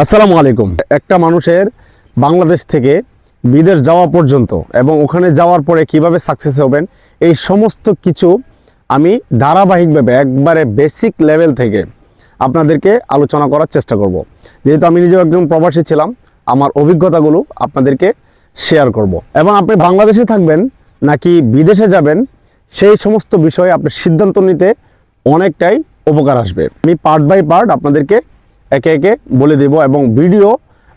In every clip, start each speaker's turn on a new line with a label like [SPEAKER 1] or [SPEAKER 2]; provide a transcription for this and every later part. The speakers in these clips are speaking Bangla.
[SPEAKER 1] আসসালামু আলাইকুম। একটা মানুষের বাংলাদেশ থেকে বিদেশ যাওয়া পর্যন্ত এবং ওখানে যাওয়ার পরে কীভাবে সাকসেস হবেন, এই সমস্ত কিছু আমি ধারাবাহিকভাবে একবারে বেসিক লেভেল থেকে আপনাদেরকে আলোচনা করার চেষ্টা করব। যেহেতু আমি নিজেও একজন প্রবাসী ছিলাম, আমার অভিজ্ঞতাগুলো আপনাদেরকে শেয়ার করব। এবং আপনি বাংলাদেশে থাকবেন নাকি বিদেশে যাবেন, সেই সমস্ত বিষয়ে আপনি সিদ্ধান্ত নিতে অনেকটাই উপকার আসবে। আমি পার্ট বাই পার্ট আপনাদেরকে একে একে বলে দেব এবং ভিডিও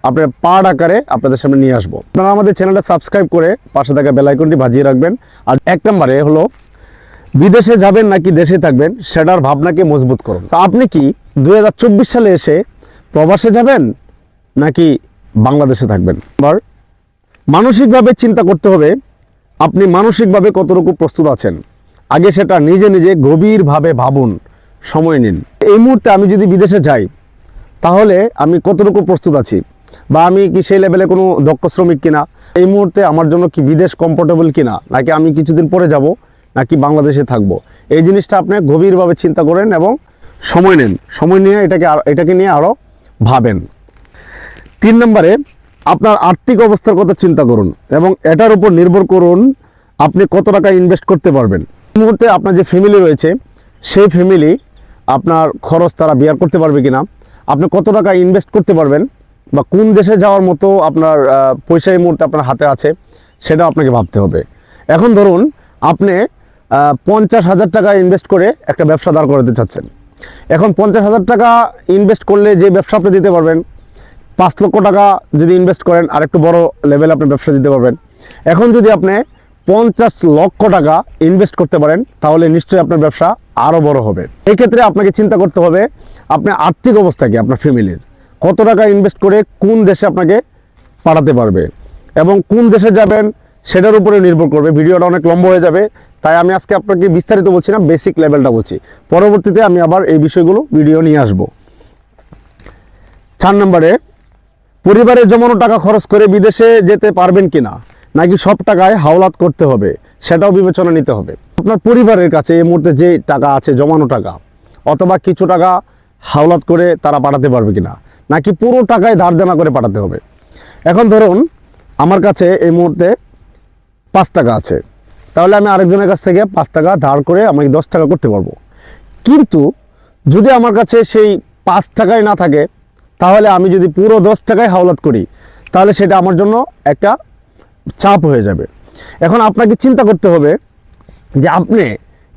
[SPEAKER 1] আপনার পার্ট আকারে আপনাদের সামনে নিয়ে আসব। আপনারা আমাদের চ্যানেলটা সাবস্ক্রাইব করে পাশে থাকা বেলাইকনটি বাজিয়ে রাখবেন। আর এক নম্বরে হলো, বিদেশে যাবেন নাকি দেশে থাকবেন সেটার ভাবনাকে মজবুত করুন। তা আপনি কি দু হাজার চব্বিশ সালে এসে প্রবাসে যাবেন নাকি বাংলাদেশে থাকবেন? এবার, মানসিকভাবে চিন্তা করতে হবে, আপনি মানসিকভাবে কতটুকু প্রস্তুত আছেন? আগে সেটা নিজে নিজে গভীরভাবে ভাবুন, সময় নিন। এই মুহূর্তে আমি যদি বিদেশে যাই তাহলে আমি কতটুকু প্রস্তুত আছি? বা আমি কি সেই লেভেলে কোনো দক্ষ শ্রমিক কিনা? এই মুহূর্তে আমার জন্য কি বিদেশ কমফোর্টেবল কিনা? নাকি আমি কিছুদিন পরে যাব, নাকি বাংলাদেশে থাকব? এই জিনিসটা আপনি গভীরভাবে চিন্তা করেন এবং সময় নেন। সময় নিয়ে এটাকে এটাকে নিয়ে আরও ভাবেন। তিন নম্বরে, আপনার আর্থিক অবস্থার কথা চিন্তা করুন এবং এটার উপর নির্ভর করুন আপনি কত টাকা ইনভেস্ট করতে পারবেন। মুহূর্তে আপনার যে ফ্যামিলি রয়েছে, সেই ফ্যামিলি আপনার খরচ তারা বিয়ার করতে পারবে কিনা? আপনি কত টাকা ইনভেস্ট করতে পারবেন বা কোন দেশে যাওয়ার মতো আপনার পয়সা এই মুহূর্তে আপনার হাতে আছে সেটা আপনাকে ভাবতে হবে। এখন ধরুন আপনি পঞ্চাশ হাজার টাকা ইনভেস্ট করে একটা ব্যবসা দাঁড় করাতে চাচ্ছেন। এখন পঞ্চাশ হাজার টাকা ইনভেস্ট করলে যে ব্যবসা আপনি দিতে পারবেন, পাঁচ লক্ষ টাকা যদি ইনভেস্ট করেন আর একটু বড় লেভেলে আপনি ব্যবসা দিতে পারবেন। এখন যদি আপনি পঞ্চাশ লক্ষ টাকা ইনভেস্ট করতে পারেন, তাহলে নিশ্চয়ই আপনার ব্যবসা আরও বড় হবে। এই ক্ষেত্রে আপনাকে চিন্তা করতে হবে আপনার আর্থিক অবস্থা কি, আপনার ফ্যামিলির? কত টাকা ইনভেস্ট করে কোন দেশে আপনাকে পাঠাতে পারবে এবং কোন দেশে যাবেন সেটার উপরে নির্ভর করবে। ভিডিওটা অনেক লম্বা হয়ে যাবে, তাই আমি আজকে আপনাকে বিস্তারিত বলছি না বেসিক লেভেলটা বলছি। পরবর্তীতে আমি আবার এই বিষয়গুলো ভিডিও নিয়ে আসব। চার নম্বরে পরিবারের জমানো টাকা খরচ করে বিদেশে যেতে পারবেন কিনা, নাকি সব টাকায় হাওলাত করতে হবে, সেটাও বিবেচনা নিতে হবে। আপনার পরিবারের কাছে এই মুহূর্তে যে টাকা আছে, জমানো টাকা, অথবা কিছু টাকা হাওলাত করে তারা পাঠাতে পারবে কি না নাকি পুরো টাকায় ধার দেনা করে পাঠাতে হবে? এখন ধরুন, আমার কাছে এই মুহূর্তে পাঁচ টাকা আছে। তাহলে আমি আরেকজনের কাছ থেকে পাঁচ টাকা ধার করে আমাকে দশ টাকা করতে পারব। কিন্তু যদি আমার কাছে সেই পাঁচ টাকায় না থাকে, তাহলে আমি যদি পুরো দশ টাকায় হাওলাত করি, তাহলে সেটা আমার জন্য একটা চাপ হয়ে যাবে। এখন আপনাকে চিন্তা করতে হবে যে আপনি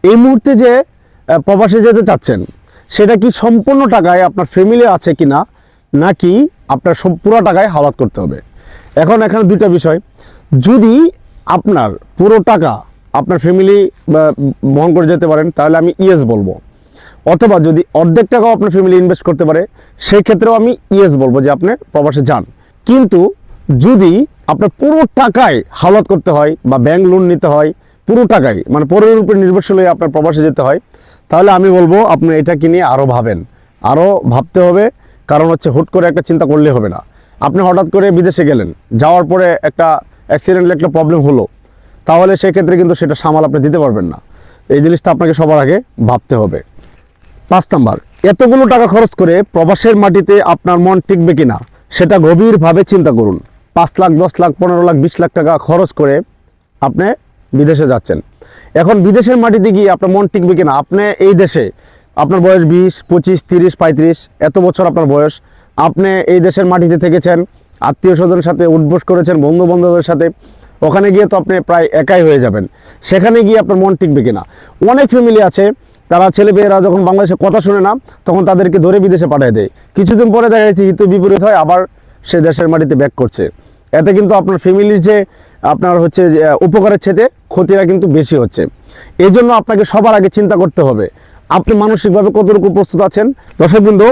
[SPEAKER 1] এই মুহূর্তে যে প্রবাসে যেতে চাচ্ছেন সেটা কি সম্পূর্ণ টাকায় আপনার ফ্যামিলি আছে কি না নাকি আপনার পুরো টাকায় হাওলাত করতে হবে? এখন এখানে দুইটা বিষয়। যদি আপনার পুরো টাকা আপনার ফ্যামিলি বহন করে যেতে পারেন, তাহলে আমি ইয়েস বলব। অথবা যদি অর্ধেক টাকাও আপনার ফ্যামিলি ইনভেস্ট করতে পারে সেই ক্ষেত্রেও আমি ইয়েস বলব যে আপনি প্রবাসে যান। কিন্তু যদি আপনার পুরো টাকায় হাওলাত করতে হয় বা ব্যাংক লোন নিতে হয়, পুরো টাকায় মানে পরের উপরে নির্ভরশীল হয়ে আপনার প্রবাসে যেতে হয় তাহলে আমি বলব, আপনি এটাকে নিয়ে আরও ভাবেন। আরও ভাবতে হবে, কারণ হচ্ছে হুট করে একটা চিন্তা করলে হবে না। আপনি হঠাৎ করে বিদেশে গেলেন, যাওয়ার পরে একটা অ্যাক্সিডেন্টাল একটা প্রবলেম হলো, তাহলে সেক্ষেত্রে কিন্তু সেটা সামাল আপনি দিতে পারবেন না। এই জিনিসটা আপনাকে সবার আগে ভাবতে হবে। পাঁচ নাম্বার, এতগুলো টাকা খরচ করে প্রবাসের মাটিতে আপনার মন টিকবে কিনা, সেটা গভীরভাবে চিন্তা করুন। পাঁচ লাখ, দশ লাখ, পনেরো লাখ, বিশ লাখ টাকা খরচ করে আপনি বিদেশে যাচ্ছেন। এখন বিদেশের মাটিতে গিয়ে আপনার মন টিকবে কিনা? আপনি এই দেশে, আপনার বয়স বিশ, পঁচিশ, তিরিশ, পঁয়ত্রিশ, এত বছর আপনার বয়স, আপনি এই দেশের মাটিতে থেকেছেন, আত্মীয় স্বজনের সাথে উদ্বোস করেছেন, বন্ধু বান্ধবের সাথে, ওখানে গিয়ে তো আপনি প্রায় একাই হয়ে যাবেন। সেখানে গিয়ে আপনার মন টিকবে কিনা? অনেক ফ্যামিলি আছে, তারা ছেলেমেয়েরা যখন বাংলাদেশে কথা শুনে না, তখন তাদেরকে ধরে বিদেশে পাঠিয়ে দেয়। কিছুদিন পরে দেখা যাচ্ছে হিত বিপরীত হয়, আবার সে দেশের মাটিতে ব্যাক করছে। এতে কিন্তু আপনার ফ্যামিলির যে আপনার হচ্ছে উপকারের ছেদে ক্ষতিটা কিন্তু বেশি হচ্ছে। এই জন্য আপনাকে সবার আগে চিন্তা করতে হবে, আপনি মানসিকভাবে কতটুকু প্রস্তুত আছেন? দর্শকবৃন্দ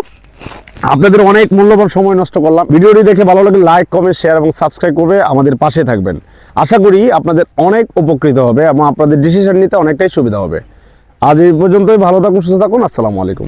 [SPEAKER 1] আপনাদের অনেক মূল্যবান সময় নষ্ট করলাম। ভিডিওটি দেখে ভালো লাগলে লাইক কমেন্ট শেয়ার এবং সাবস্ক্রাইব করবে আমাদের পাশে থাকবেন। আশা করি আপনাদের অনেক উপকৃত হবে এবং আপনাদের ডিসিশন নিতে অনেকটাই সুবিধা হবে। আজ এই পর্যন্তই, ভালো থাকুন, সুস্থ থাকুন, আসসালামু আলাইকুম।